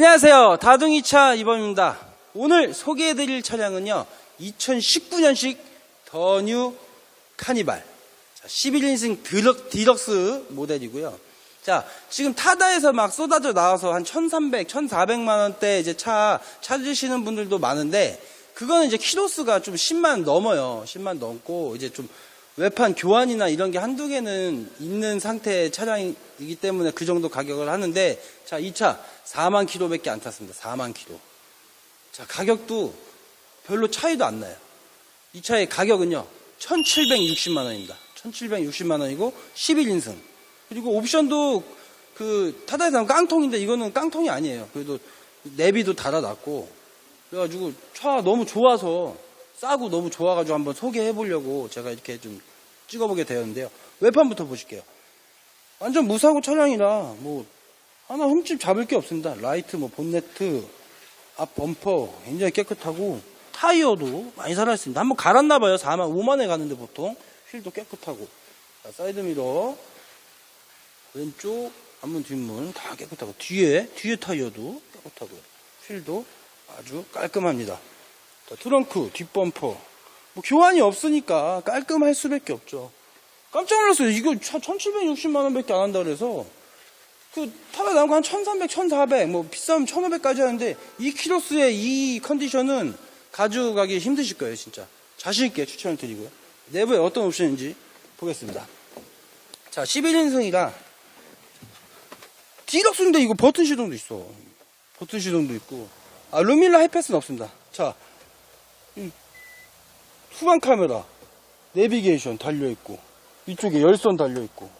안녕하세요. 다둥이차 이범입니다. 오늘 소개해드릴 차량은요. 2019년식 더 뉴 카니발. 자, 11인승 드럭, 디럭 스 모델이고요. 자, 지금 타다에서 막 쏟아져 나와서 한 1,300, 1,400만 원대 이제 차 찾으시는 분들도 많은데, 그거는 이제 키로수가 좀 10만 넘어요. 10만 넘고, 이제 좀 외판 교환이나 이런 게 한두 개는 있는 상태의 차량이기 때문에 그 정도 가격을 하는데, 자, 이 차 4만 킬로밖에 안 탔습니다. 4만 킬로. 자, 가격도 별로 차이도 안 나요. 이 차의 가격은요, 1760만 원입니다. 1760만 원이고, 11인승. 그리고 옵션도 그, 타다에서 나온 깡통인데 이거는 깡통이 아니에요. 그래도 내비도 달아놨고, 그래가지고 차 너무 좋아서, 싸고 너무 좋아가지고 한번 소개해 보려고 제가 이렇게 좀 찍어보게 되었는데요. 외판부터 보실게요. 완전 무사고 차량이라, 뭐, 하나 흠집 잡을 게 없습니다. 라이트, 뭐, 본네트, 앞 범퍼 굉장히 깨끗하고 타이어도 많이 살아있습니다. 한번 갈았나 봐요. 4만, 5만에 가는데 보통 휠도 깨끗하고 자, 사이드 미러 왼쪽 앞문 뒷문 다 깨끗하고 뒤에 뒤에 타이어도 깨끗하고요. 휠도 아주 깔끔합니다. 자, 트렁크 뒷범퍼 뭐 교환이 없으니까 깔끔할 수밖에 없죠. 깜짝 놀랐어요. 이거 차 1760만 원 밖에 안 한다 그래서 그 타가 나온 거 한 1300, 1400, 뭐 비싸면 1500까지 하는데 이 키로수의 이 컨디션은 가져가기 힘드실 거예요, 진짜. 자신있게 추천을 드리고요. 내부에 어떤 옵션인지 보겠습니다. 자, 11인승이라 디럭스인데 이거 버튼 시동도 있어. 버튼 시동도 있고. 아, 루밀라 하이패스는 없습니다. 자, 이 후방 카메라, 내비게이션 달려있고, 이쪽에 열선 달려있고,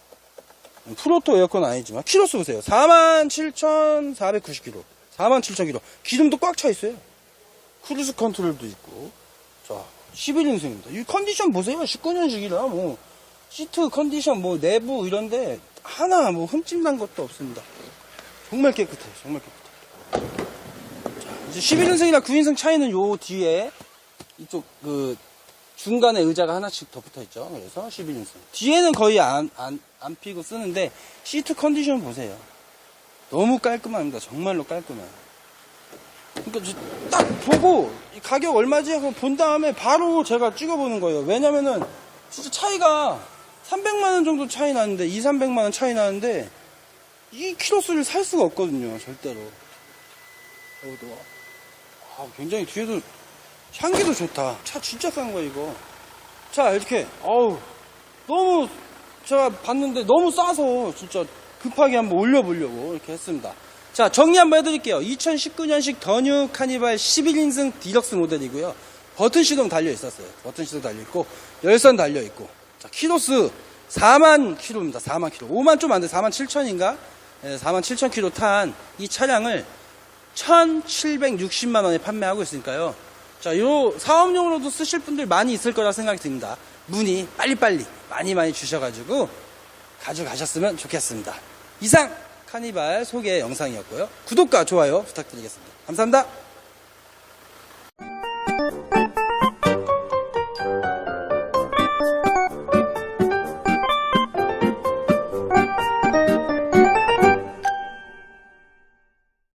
프로토 에어컨 아니지만 키로수 보세요. 47,490km. 47,000km. 기름도 꽉 차 있어요. 크루즈 컨트롤도 있고. 자, 11인승입니다. 이 컨디션 보세요. 19년식이라 뭐 시트 컨디션 뭐 내부 이런데 하나 뭐 흠집 난 것도 없습니다. 정말 깨끗해요. 정말 깨끗해요. 자, 이제 11인승이랑 9인승 차이는 요 뒤에 이쪽 그 중간에 의자가 하나씩 더 붙어 있죠. 그래서 11인승. 뒤에는 거의 안, 안, 안 피고 쓰는데, 시트 컨디션 보세요. 너무 깔끔합니다. 정말로 깔끔해요. 그러니까 저딱 보고, 이 가격 얼마지? 하고 본 다음에 바로 제가 찍어보는 거예요. 왜냐면은, 진짜 차이가 300만 원 정도 차이 나는데, 2, 300만 원 차이 나는데, 이 키로수를 살 수가 없거든요. 절대로. 여기도. 아, 굉장히 뒤에도 향기도 좋다. 차 진짜 싼 거야, 이거. 자, 이렇게, 어우, 너무, 제가 봤는데 너무 싸서 진짜 급하게 한번 올려보려고 이렇게 했습니다. 자, 정리 한번 해드릴게요. 2019년식 더뉴 카니발 11인승 디럭스 모델이고요. 버튼 시동 달려 있었어요. 버튼 시동 달려 있고, 열선 달려 있고. 자, 키로수 4만 킬로입니다. 4만 킬로. 5만 좀 안 돼. 4만 7천인가? 4만 7천 킬로 탄 이 차량을 1,760만 원에 판매하고 있으니까요. 자, 요 사업용으로도 쓰실 분들 많이 있을 거라 생각이 듭니다. 문의 빨리빨리 많이 많이 주셔가지고 가져가셨으면 좋겠습니다. 이상 카니발 소개 영상이었고요. 구독과 좋아요 부탁드리겠습니다. 감사합니다.